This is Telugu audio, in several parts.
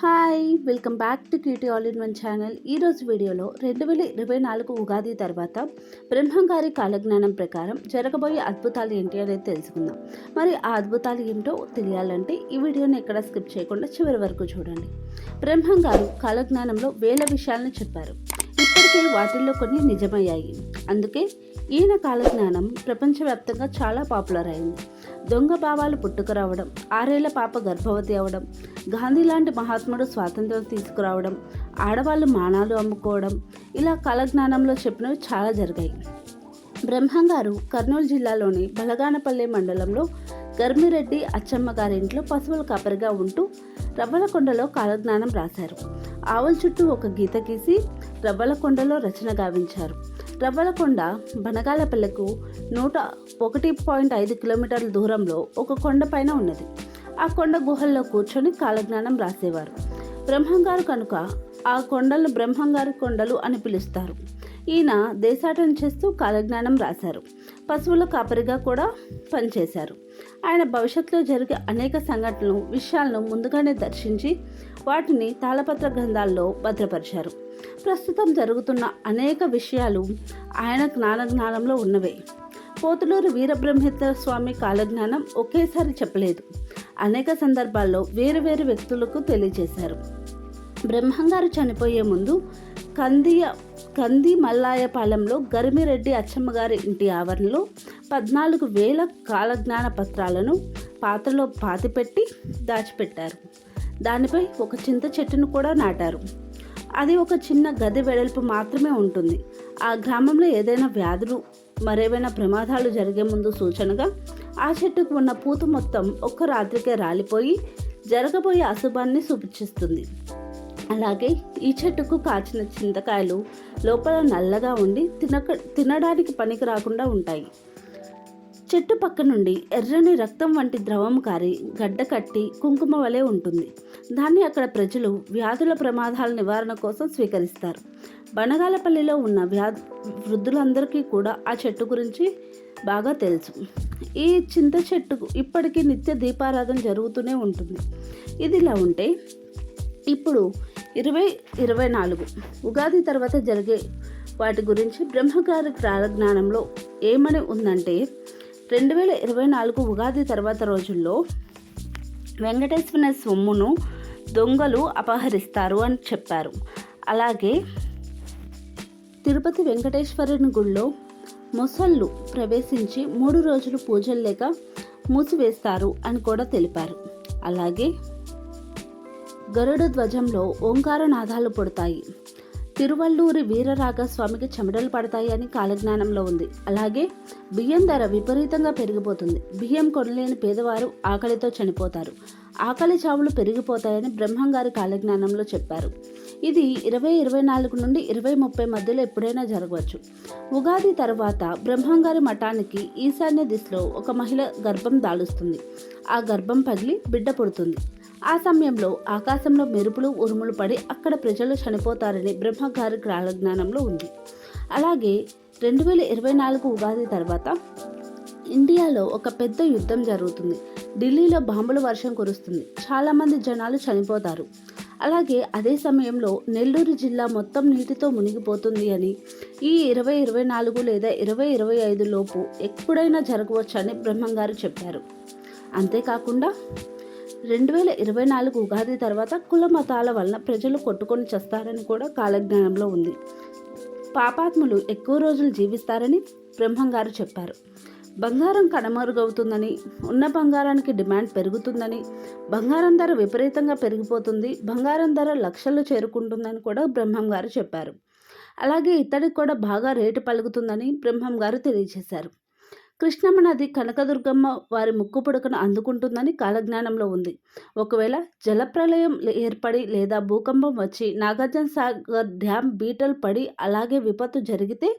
Hi welcome back to QT all in one channel. ఈరోజు వీడియోలో రెండు వేల ఇరవై నాలుగు ఉగాది తర్వాత బ్రహ్మంగారి కాలజ్ఞానం ప్రకారం జరగబోయే అద్భుతాలు ఏంటి అనేది తెలుసుకుందాం. మరి ఆ అద్భుతాలు ఏమిటో తెలియాలంటే ఈ వీడియోని ఎక్కడ స్కిప్ చేయకుండా చివరి వరకు చూడండి. బ్రహ్మంగారు కాలజ్ఞానంలో వేల విషయాలను చెప్పారు. ఇప్పటికే వాటిల్లో కొన్ని నిజమయ్యాయి. అందుకే ఈయన కాలజ్ఞానం ప్రపంచవ్యాప్తంగా చాలా పాపులర్ అయింది. దొంగ భావాలు పుట్టుకురావడం ఆరేళ్ళ పాప గర్భవతి అవడం గాంధీ లాంటి మహాత్ముడు స్వాతంత్రం తీసుకురావడం ఆడవాళ్ళు మానాలు అమ్ముకోవడం ఇలా కాలజ్ఞానంలో చెప్పినవి చాలా జరిగాయి. బ్రహ్మంగారు కర్నూలు జిల్లాలోని బలగానపల్లె మండలంలో గర్మిరెడ్డి అచ్చమ్మ గారి ఇంట్లో పశువుల కాపరిగా ఉంటూ రవ్వలకొండలో కాలజ్ఞానం రాశారు. ఆవుల చుట్టూ ఒక గీత గీసి రవ్వలకొండలో రచన గావించారు. రవ్వలకొండ బనగాలపల్లెకు నూట ఒకటి పాయింట్ ఐదు కిలోమీటర్ల దూరంలో ఒక కొండపైన ఉన్నది. ఆ కొండ గుహల్లో కూర్చొని కాలజ్ఞానం రాసేవారు. బ్రహ్మంగారు కనుక ఆ కొండలు బ్రహ్మంగారి కొండలు అని పిలుస్తారు. ఈయన దేశాటన చేస్తూ కాలజ్ఞానం రాశారు. పశువుల కాపరిగా కూడా పనిచేశారు. ఆయన భవిష్యత్తులో జరిగే అనేక సంఘటనలు విషయాలను ముందుగానే దర్శించి వాటిని తాళపత్ర గ్రంథాల్లో భద్రపరిచారు. ప్రస్తుతం జరుగుతున్న అనేక విషయాలు ఆయన జ్ఞాన జ్ఞానంలో ఉన్నవే. పోతులూరు వీరబ్రహ్మేశ్వర స్వామి కాలజ్ఞానం ఒకేసారి చెప్పలేదు. అనేక సందర్భాల్లో వేరు వేరు వ్యక్తులకు తెలియజేశారు. బ్రహ్మంగారు చనిపోయే ముందు కందియ కంది మల్లాయపాలెంలో గరిమిరెడ్డి అచ్చమ్మగారి ఇంటి ఆవరణలో పద్నాలుగు వేల కాలజ్ఞాన పత్రాలను పాత్రలో పాతిపెట్టి దాచిపెట్టారు. దానిపై ఒక చింత చెట్టును కూడా నాటారు. అది ఒక చిన్న గది వెడల్పు మాత్రమే ఉంటుంది. ఆ గ్రామంలో ఏదైనా వ్యాధులు మరేవైనా ప్రమాదాలు జరిగే ముందు సూచనగా ఆ చెట్టుకు ఉన్న పూత మొత్తం ఒక్క రాత్రికే రాలిపోయి జరగబోయే అశుభాన్ని సూచిస్తుంది. అలాగే ఈ చెట్టుకు కాచిన చింతకాయలు లోపల నల్లగా ఉండి తినక తినడానికి పనికి రాకుండా ఉంటాయి. చెట్టు పక్క నుండి ఎర్రని రక్తం వంటి ద్రవం కారి గడ్డ కట్టి కుంకుమ వలె ఉంటుంది. దాన్ని అక్కడ ప్రజలు వ్యాధుల ప్రమాదాల నివారణ కోసం స్వీకరిస్తారు. బనగాలపల్లిలో ఉన్న వ్యా వృద్ధులందరికీ కూడా ఆ చెట్టు గురించి బాగా తెలుసు. ఈ చింత చెట్టుకు ఇప్పటికీ నిత్య దీపారాధన జరుగుతూనే ఉంటుంది. ఇది ఇలా ఉంటే ఇప్పుడు ఇరవై ఇరవై నాలుగు. ఉగాది తర్వాత జరిగే వాటి గురించి బ్రహ్మగారి ప్రారజ్ఞానంలో ఏమని ఉందంటే రెండు వేల ఇరవై నాలుగు ఉగాది తర్వాత రోజుల్లో వెంకటేశ్వర సొమ్మును దొంగలు అపహరిస్తారు అని చెప్పారు. అలాగే తిరుపతి వెంకటేశ్వరుని గుళ్ళో మొసళ్ళు ప్రవేశించి మూడు రోజులు పూజలు లేక మూసివేస్తారు అని కూడా తెలిపారు. అలాగే గరుడ ధ్వజంలో ఓంకార నాదాలు పుడతాయి. తిరువల్లూరి వీరరాగ స్వామికి చెమటలు పడతాయి అని కాలజ్ఞానంలో ఉంది. అలాగే బియ్యం ధర విపరీతంగా పెరిగిపోతుంది. బియ్యం కొనలేని పేదవారు ఆకలితో చనిపోతారు. ఆకలి చావులు పెరిగిపోతాయని బ్రహ్మంగారి కాలజ్ఞానంలో చెప్పారు. ఇది ఇరవై ఇరవై నాలుగు నుండి ఇరవై ముప్పై మధ్యలో ఎప్పుడైనా జరగవచ్చు. ఉగాది తర్వాత బ్రహ్మంగారి మఠానికి ఈశాన్య దిశలో ఒక మహిళ గర్భం దాలుస్తుంది. ఆ గర్భం పగిలి బిడ్డ పుడుతుంది. ఆ సమయంలో ఆకాశంలో మెరుపులు ఉరుములు పడి అక్కడ ప్రజలు చనిపోతారని బ్రహ్మగారి కాలజ్ఞానంలో ఉంది. అలాగే రెండు వేల ఇరవై నాలుగు ఉగాది తర్వాత ఇండియాలో ఒక పెద్ద యుద్ధం జరుగుతుంది. ఢిల్లీలో బాంబుల వర్షం కురుస్తుంది. చాలామంది జనాలు చనిపోతారు. అలాగే అదే సమయంలో నెల్లూరు జిల్లా మొత్తం నీటితో మునిగిపోతుంది అని ఈ ఇరవై ఇరవై నాలుగు లేదా ఇరవై ఇరవై ఐదు లోపు ఎప్పుడైనా జరగవచ్చని బ్రహ్మంగారు చెప్పారు. అంతేకాకుండా రెండు వేల ఇరవై నాలుగు ఉగాది తర్వాత కుల మతాల వలన ప్రజలు కొట్టుకొని చేస్తారని కూడా కాలజ్ఞానంలో ఉంది. పాపాత్ములు ఎక్కువ రోజులు జీవిస్తారని బ్రహ్మంగారు చెప్పారు. బంగారం కడమరుగవుతుందని ఉన్న బంగారానికి డిమాండ్ పెరుగుతుందని బంగారం ధర విపరీతంగా పెరిగిపోతుంది బంగారం ధర లక్షలు చేరుకుంటుందని కూడా బ్రహ్మం గారు చెప్పారు. అలాగే ఇతడికి కూడా బాగా రేటు పలుకుతుందని బ్రహ్మం గారు తెలియజేశారు. కృష్ణమ్మ నది కనకదుర్గమ్మ వారి ముక్కు పుడకను అందుకుంటుందని కాలజ్ఞానంలో ఉంది. ఒకవేళ జలప్రలయం ఏర్పడి లేదా భూకంపం వచ్చి నాగార్జున సాగర్ డ్యామ్ బీటలు పడి అలాగే విపత్తు జరిగితే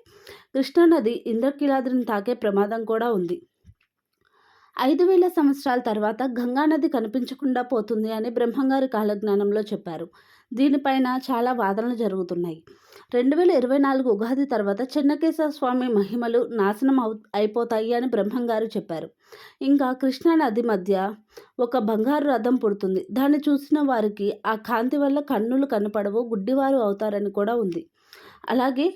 కృష్ణానది ఇంద్రకీలాద్రిని తాకే ప్రమాదం కూడా ఉంది. ఐదు వేల సంవత్సరాల తర్వాత గంగానది కనిపించకుండా పోతుంది అని బ్రహ్మంగారి కాలజ్ఞానంలో చెప్పారు. దీనిపైన చాలా వాదనలు జరుగుతున్నాయి. రెండు వేల ఇరవై నాలుగు ఉగాది తర్వాత చెన్నకేశవ స్వామి మహిమలు నాశనం అవు అయిపోతాయి అని బ్రహ్మంగారు చెప్పారు. ఇంకా కృష్ణా నది మధ్య ఒక బంగారు రథం పుడుతుంది. దాన్ని చూసిన వారికి ఆ కాంతి వల్ల కన్నులు కనపడవు గుడ్డివారు అవుతారని కూడా ఉంది. అలాగే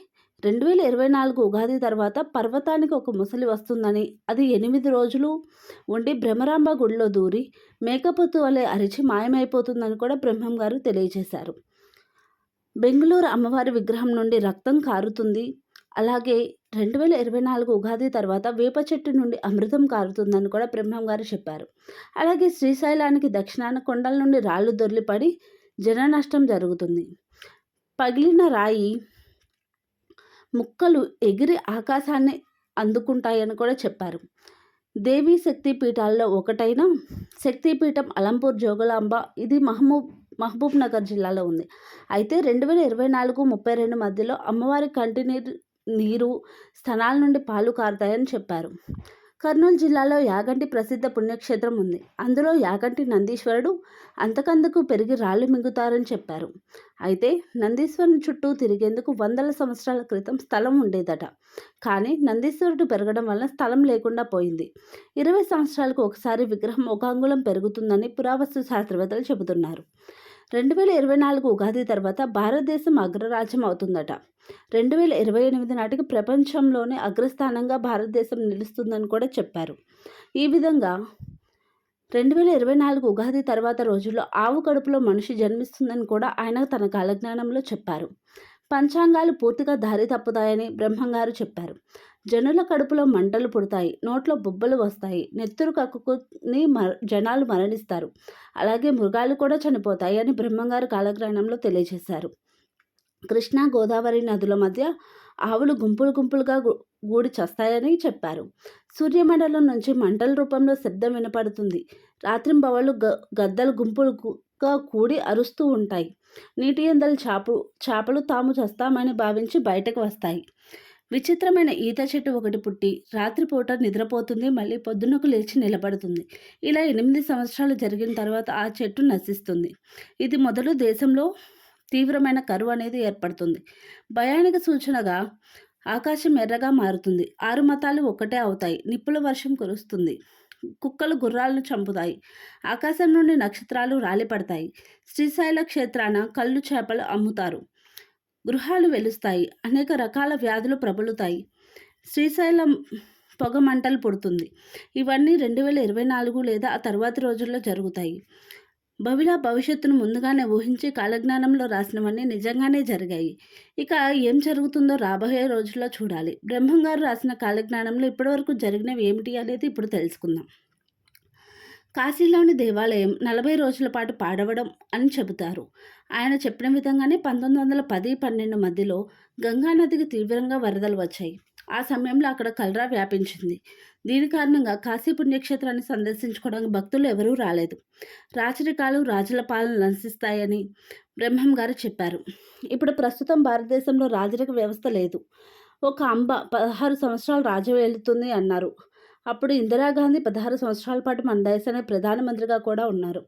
రెండు వేల ఇరవై నాలుగు ఉగాది తర్వాత పర్వతానికి ఒక ముసలి వస్తుందని అది ఎనిమిది రోజులు ఉండి భ్రమరాంబ గుడిలో దూరి మేకపోతు వలె అరిచి మాయమైపోతుందని కూడా బ్రహ్మం గారు తెలియజేశారు. బెంగళూరు అమ్మవారి విగ్రహం నుండి రక్తం కారుతుంది. అలాగే రెండు వేల ఇరవై నాలుగు ఉగాది తర్వాత వేప చెట్టు నుండి అమృతం కారుతుందని కూడా బ్రహ్మం గారు చెప్పారు. అలాగే శ్రీశైలానికి దక్షిణాన కొండల నుండి రాళ్ళు దొర్లిపడి జన నష్టం జరుగుతుంది. పగిలిన రాయి ముక్కలు ఎగిరి ఆకాశాన్ని అందుకుంటాయని కూడా చెప్పారు. దేవీ శక్తి పీఠాల్లో ఒకటైన శక్తిపీఠం అలంపూర్ జోగులాంబ ఇది మహబూబ్ మహబూబ్ నగర్ జిల్లాలో ఉంది. అయితే రెండు వేల ఇరవై నాలుగు ముప్పై రెండు మధ్యలో అమ్మవారి కంటి నీరు నీరు స్థనాల నుండి పాలు కారుతాయని చెప్పారు. కర్నూలు జిల్లాలో యాగంటి ప్రసిద్ధ పుణ్యక్షేత్రం ఉంది. అందులో యాగంటి నందీశ్వరుడు అంతకందుకు పెరిగి రాళ్ళు మింగుతారని చెప్పారు. అయితే నందీశ్వరుని చుట్టూ తిరిగేందుకు వందల సంవత్సరాల క్రితం స్థలం ఉండేదట. కానీ నందీశ్వరుడు పెరగడం వల్ల స్థలం లేకుండా పోయింది. ఇరవై సంవత్సరాలకు ఒకసారి విగ్రహం ఒక అంగుళం పెరుగుతుందని పురావస్తు శాస్త్రవేత్తలు చెబుతున్నారు. రెండు వేల ఇరవై నాలుగు ఉగాది తర్వాత భారతదేశం అగ్రరాజ్యం అవుతుందట రెండు వేల ఇరవై ఎనిమిది నాటికి ప్రపంచంలోనే అగ్రస్థానంగా భారతదేశం నిలుస్తుందని కూడా చెప్పారు. ఈ విధంగా రెండు వేల ఇరవై నాలుగు ఉగాది తర్వాత రోజుల్లో ఆవు కడుపులో మనిషి జన్మిస్తుందని కూడా ఆయన తన కాలజ్ఞానంలో చెప్పారు. పంచాంగాలు పూర్తిగా దారి తప్పుతాయని బ్రహ్మంగారు చెప్పారు. జనుల కడుపులో మంటలు పుడతాయి నోట్లో బుబ్బలు వస్తాయి నెత్తురు కక్కుని మర జనాలు మరణిస్తారు. అలాగే మృగాలు కూడా చనిపోతాయి అని బ్రహ్మంగారు కాలగ్రహణంలో తెలియజేశారు. కృష్ణా గోదావరి నదుల మధ్య ఆవులు గుంపులు గుంపులుగా గూడి చస్తాయని చెప్పారు. సూర్యమండలం నుంచి మంటల రూపంలో శబ్దం వినపడుతుంది. రాత్రింబవళ్ళు గ గద్దలు గుంపులుగా కూడి అరుస్తూ ఉంటాయి. నీటి ఎందలు చాపు చేపలు తాము చస్తామని భావించి బయటకు వస్తాయి. విచిత్రమైన ఈత చెట్టు ఒకటి పుట్టి రాత్రిపూట నిద్రపోతుంది మళ్ళీ పొద్దునకు లేచి నిలబడుతుంది. ఇలా ఎనిమిది సంవత్సరాలు జరిగిన తర్వాత ఆ చెట్టు నశిస్తుంది. ఇది మొదలు దేశంలో తీవ్రమైన కరువు అనేది ఏర్పడుతుంది. భయానికి సూచనగా ఆకాశం ఎర్రగా మారుతుంది. ఆరు మతాలు ఒక్కటే అవుతాయి. నిప్పుల వర్షం కురుస్తుంది. కుక్కలు గుర్రాలను చంపుతాయి. ఆకాశం నుండి నక్షత్రాలు రాలిపడతాయి. శ్రీశైల క్షేత్రాన కళ్ళు చేపలు అమ్ముతారు. గృహాలు వెలుస్తాయి. అనేక రకాల వ్యాధులు ప్రబలుతాయి. శ్రీశైలం పొగ మంటలు పుడుతుంది. ఇవన్నీ రెండు వేల ఇరవై నాలుగు లేదా ఆ తర్వాతి రోజుల్లో జరుగుతాయి. బహుళ భవిష్యత్తును ముందుగానే ఊహించి కాలజ్ఞానంలో రాసినవన్నీ నిజంగానే జరిగాయి. ఇక ఏం జరుగుతుందో రాబోయే రోజుల్లో చూడాలి. బ్రహ్మంగారు రాసిన కాలజ్ఞానంలో ఇప్పటివరకు జరిగినవి ఏమిటి అనేది ఇప్పుడు తెలుసుకుందాం. కాశీలోని దేవాలయం నలభై రోజుల పాటు పాడవడం అని చెబుతారు. ఆయన చెప్పిన విధంగానే పంతొమ్మిది వందల పది పన్నెండు మధ్యలో గంగానదికి తీవ్రంగా వరదలు వచ్చాయి. ఆ సమయంలో అక్కడ కలరా వ్యాపించింది. దీని కారణంగా కాశీ పుణ్యక్షేత్రాన్ని సందర్శించుకోవడానికి భక్తులు ఎవరూ రాలేదు. రాచరికాలు రాజుల పాలన లంఘిస్తాయని బ్రహ్మం గారు చెప్పారు. ఇప్పుడు ప్రస్తుతం భారతదేశంలో రాజరిక వ్యవస్థ లేదు. ఒక అంబ పదహారు సంవత్సరాలు రాజు వెళుతుంది అన్నారు. అప్పుడు ఇందిరాగాంధీ పదహారు సంవత్సరాల పాటు మన దేశానికి ప్రధానమంత్రిగా కూడా ఉన్నారు.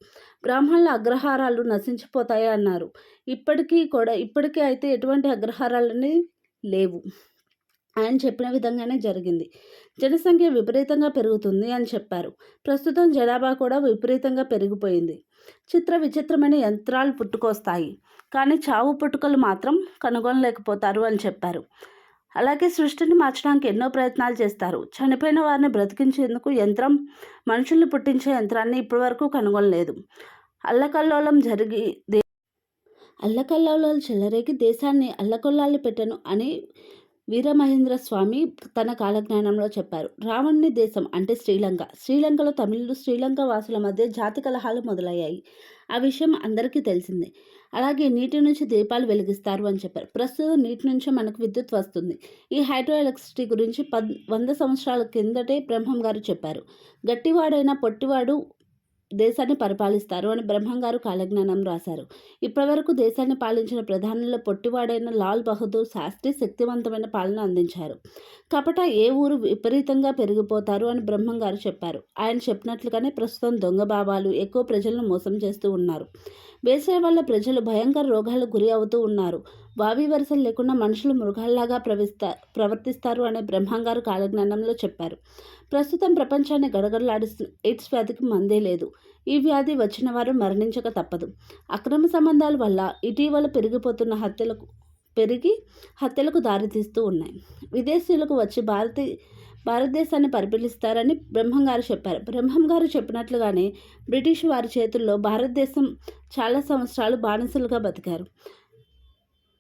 బ్రాహ్మణుల అగ్రహారాలు నశించిపోతాయి అన్నారు. ఇప్పటికీ కూడా ఇప్పటికీ అయితే ఎటువంటి అగ్రహారాలని లేవు ఆయన చెప్పిన విధంగానే జరిగింది. జనసంఖ్య విపరీతంగా పెరుగుతుంది అని చెప్పారు. ప్రస్తుతం జనాభా కూడా విపరీతంగా పెరిగిపోయింది. చిత్ర విచిత్రమైన యంత్రాలు పుట్టుకొస్తాయి. కానీ చావు పుట్టుకలు మాత్రం కనుగొనలేకపోతారు అని చెప్పారు. అలాగే సృష్టిని మార్చడానికి ఎన్నో ప్రయత్నాలు చేస్తారు. చనిపోయిన వారిని బ్రతికించేందుకు యంత్రం మనుషుల్ని పుట్టించే యంత్రాన్ని ఇప్పటివరకు కనుగొనలేదు. అల్లకల్లోలం జరిగి దే అల్లకల్లోలాలు చెలరేగి దేశాన్ని అల్లకొల్లాలు పెట్టను అని వీరమహేంద్ర స్వామి తన కాలజ్ఞానంలో చెప్పారు. రావణ్ణి దేశం అంటే శ్రీలంక. శ్రీలంకలో తమిళులు శ్రీలంక వాసుల మధ్య జాతి కలహాలు మొదలయ్యాయి. ఆ విషయం అందరికీ తెలిసిందే. అలాగే నీటి నుంచి దీపాలు వెలిగిస్తారు అని చెప్పారు. ప్రస్తుతం నీటి నుంచి మనకు విద్యుత్ వస్తుంది. ఈ హైడ్రో ఎలక్ట్రిసిటీ గురించి పద్ వంద సంవత్సరాల కిందటే బ్రహ్మం గారు చెప్పారు. గట్టివాడైన పొట్టివాడు దేశాన్ని పరిపాలిస్తారు అని బ్రహ్మంగారు కాలజ్ఞానం రాశారు. ఇప్పటివరకు దేశాన్ని పాలించిన ప్రధానుల్లో పొట్టివాడైన లాల్ బహదూర్ శాస్త్రి శక్తివంతమైన పాలన అందించారు. కపట ఏ ఊరు విపరీతంగా పెరిగిపోతారు అని బ్రహ్మంగారు చెప్పారు. ఆయన చెప్పినట్లుగానే ప్రస్తుతం దొంగ బాబాలు ఎక్కువ ప్రజలను మోసం చేస్తూ ఉన్నారు. వేసవి వల్ల ప్రజలు భయంకర రోగాలకు గురి అవుతూ ఉన్నారు. వావి వరుసలు లేకుండా మనుషులు మృగాల్లాగా ప్రవిస్తా ప్రవర్తిస్తారు అనే బ్రహ్మంగారు కాలజ్ఞానంలో చెప్పారు. ప్రస్తుతం ప్రపంచాన్ని గడగడలాడిస్తున్న ఎయిడ్స్ వ్యాధికి మందే లేదు. ఈ వ్యాధి వచ్చిన వారు మరణించక తప్పదు. అక్రమ సంబంధాల వల్ల ఇటీవల పెరిగిపోతున్న హత్యలకు పెరిగి హత్యలకు దారితీస్తూ ఉన్నాయి. విదేశీయులకు వచ్చి భారతీ భారతదేశాన్ని పరిపాలిస్తారని బ్రహ్మం గారు చెప్పారు. బ్రహ్మం గారు చెప్పినట్లుగానే బ్రిటిష్ వారి చేతుల్లో భారతదేశం చాలా సంవత్సరాలు బానిసలుగా బతికారు.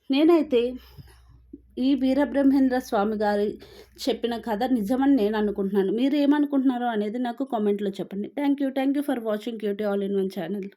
నేనైతే ఈ వీరబ్రహ్మేంద్ర స్వామి గారి చెప్పిన కథ నిజమని నేను అనుకుంటున్నాను. మీరు ఏమనుకుంటున్నారో అనేది నాకు కామెంట్లో చెప్పండి. Thank you thank you for watching QT all in one channel